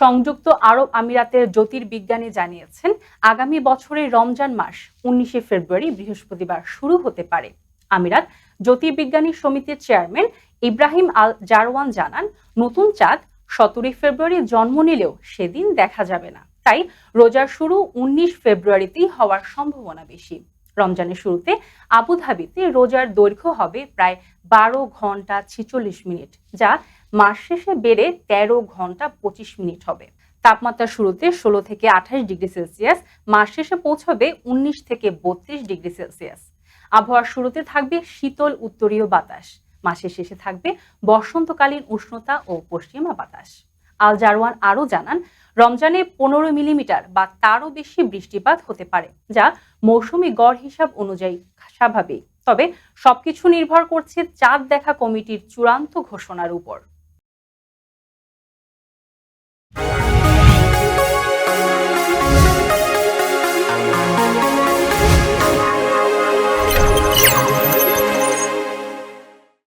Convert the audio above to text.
সংযুক্ত আরব আমিরাতের জ্যোতির্বিজ্ঞানী জানিয়েছেন, আগামী বছরের রমজান মাস উনিশে ফেব্রুয়ারি বৃহস্পতিবার শুরু হতে পারে। আমিরাত জ্যোতির্বিজ্ঞানী সমিতির চেয়ারম্যান ইব্রাহিম আল জারওয়ান জানান, নতুন চাঁদ সতেরোই ফেব্রুয়ারি জন্ম নিলেও সেদিন দেখা যাবে না। তাই রোজার শুরু উনিশ ফেব্রুয়ারিতেই হওয়ার সম্ভাবনা বেশি। রমজানের শুরুতে আবুধাবিতে রোজার দৈর্ঘ্য হবে প্রায় বারো ঘণ্টা ছিচল্লিশ মিনিট, যা মাস শেষে বেড়ে তেরো ঘণ্টা পঁচিশ মিনিট হবে। তাপমাত্রা শুরুতে ষোলো থেকে আঠাশ ডিগ্রি সেলসিয়াস, মাস শেষে পৌঁছবে উনিশ থেকে বত্রিশ ডিগ্রি সেলসিয়াস। আবহাওয়ার শুরুতে থাকবে শীতল উত্তরীয় বাতাস, মাসের শেষে থাকবে বসন্তকালীন উষ্ণতা ও পশ্চিমা বাতাস। আল জারওয়ান আরও জানান, রমজানে পনেরো মিলিমিটার বা তারও বেশি বৃষ্টিপাত হতে পারে, যা মৌসুমি গড় হিসাব অনুযায়ী স্বাভাবিক। তবে সবকিছু নির্ভর করছে চাঁদ দেখা কমিটির চূড়ান্ত ঘোষণার উপর।